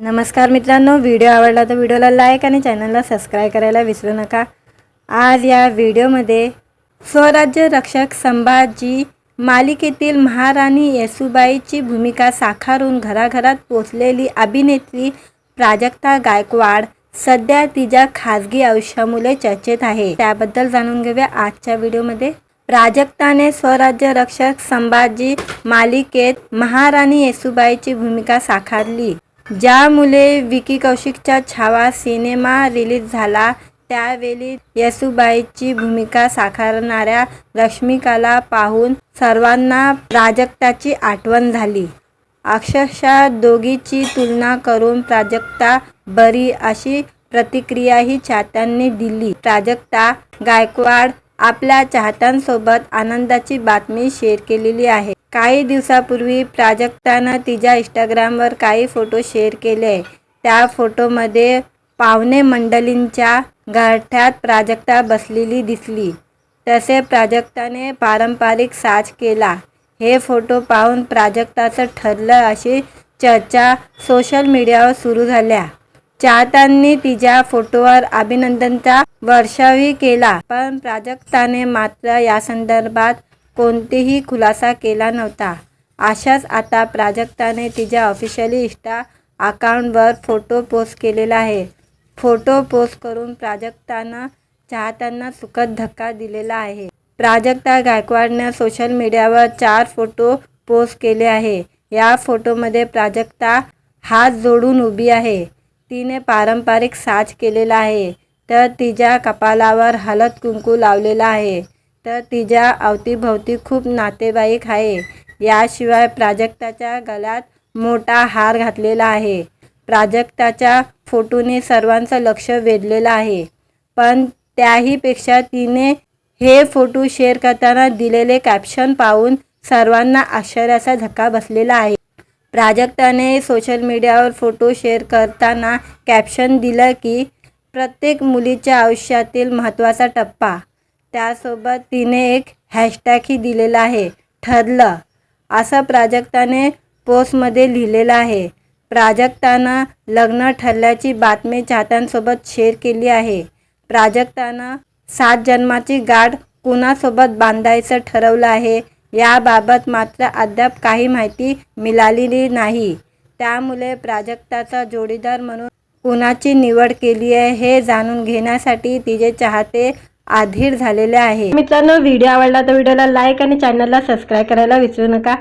नमस्कार मित्रांनो व्हिडिओ आवडला तर व्हिडिओला लाईक आणि चॅनलला सबस्क्राईब करायला विसरू नका. आज या व्हिडिओमध्ये स्वराज्य रक्षक संभाजी मालिकेतील महाराणी येसुबाईची भूमिका साकारून घराघरात पोचलेली अभिनेत्री प्राजक्ता गायकवाड सध्या तिच्या खाजगी आयुष्यामुळे चर्चेत आहे. त्याबद्दल जाणून घेऊया आजच्या व्हिडिओमध्ये. प्राजक्ताने स्वराज्य रक्षक संभाजी मालिकेत महाराणी येसुबाईची भूमिका साकारली. ज्यामुळे विकी कौशिकचा छावा सिनेमा रिलीज झाला त्यावेळी येसुबाईची भूमिका साकारणाऱ्या रश्मिकाला पाहून सर्वांना प्राजक्ताची आठवण झाली. अक्षरशः दोघीची तुलना करून प्राजक्ता बरी अशी प्रतिक्रियाही चाहत्यांनी दिली. प्राजक्ता गायकवाड आपल्या चाहत्यांसोबत आनंदाची बातमी शेअर केलेली आहे. काही दिवसापूर्वी प्राजक्तानं तिच्या इंस्टाग्रामवर काही फोटो शेअर केले. त्या फोटोमध्ये पाहुणे मंडळींच्या गाठ्यात प्राजक्ता बसलेली दिसली. तसे प्राजक्ताने पारंपरिक साज केला. हे फोटो पाहून प्राजक्ताचं ठरलं अशी चर्चा सोशल मीडियावर सुरू झाल्या. चाहत्यांनी तिच्या फोटोवर अभिनंदनचा वर्षावी केला पण प्राजक्ताने मात्र या संदर्भात कोणतेही खुलासा केला नव्हता. अशाच आता प्राजक्ताने तिच्या ऑफिशियली इंस्टा अकाउंटवर फोटो पोस्ट केलेला आहे. फोटो पोस्ट करून प्राजक्तानं चाहत्यांना सुखद धक्का दिलेला आहे. प्राजक्ता गायकवाडनं सोशल मीडियावर चार फोटो पोस्ट केले आहे. या फोटोमध्ये प्राजक्ता हात जोडून उभी आहे. तिने पारंपरिक साज केलेला आहे. तर तिच्या कपालावर हलत कुंकू लावलेला आहे. तर तिच्या अवतीभोवती खूप नातेवाईक आहे. याशिवाय प्राजक्ताच्या गळ्यात मोठा हार घातलेला आहे. प्राजक्ताच्या फोटोने सर्वांचं लक्ष वेधलेलं आहे. पण त्याहीपेक्षा तिने हे फोटो शेअर करताना दिलेले कॅप्शन पाहून सर्वांना आश्चर्याचा धक्का बसलेला आहे. प्राजक्ताने सोशल मीडियावर फोटो शेअर करताना कॅप्शन दिलं की प्रत्येक मुलीच्या आयुष्यातील महत्त्वाचा टप्पा त्यासोबत तिने एक हॅशटॅगही दिलेला आहे ठरलं. असं प्राजक्ताने पोस्टमध्ये लिहिलेलं आहे. प्राजक्तानं लग्न ठरल्याची बातमी चाहत्यांसोबत शेअर केली आहे. प्राजक्तानं सात जन्माची गाठ कुणासोबत बांधायचं ठरवलं आहे याबाबत मात्र अद्याप काही माहिती मिळालेली नाही. त्यामुळे प्राजक्ताचा जोडीदार म्हणून कुणाची निवड केली आहे हे जाणून घेण्यासाठी तिचे चाहते आधीर झालेले आहे. मित्रांनो व्हिडिओ आवडला तर व्हिडिओला लाईक आणि चॅनलला सबस्क्राईब करायला विसरू नका.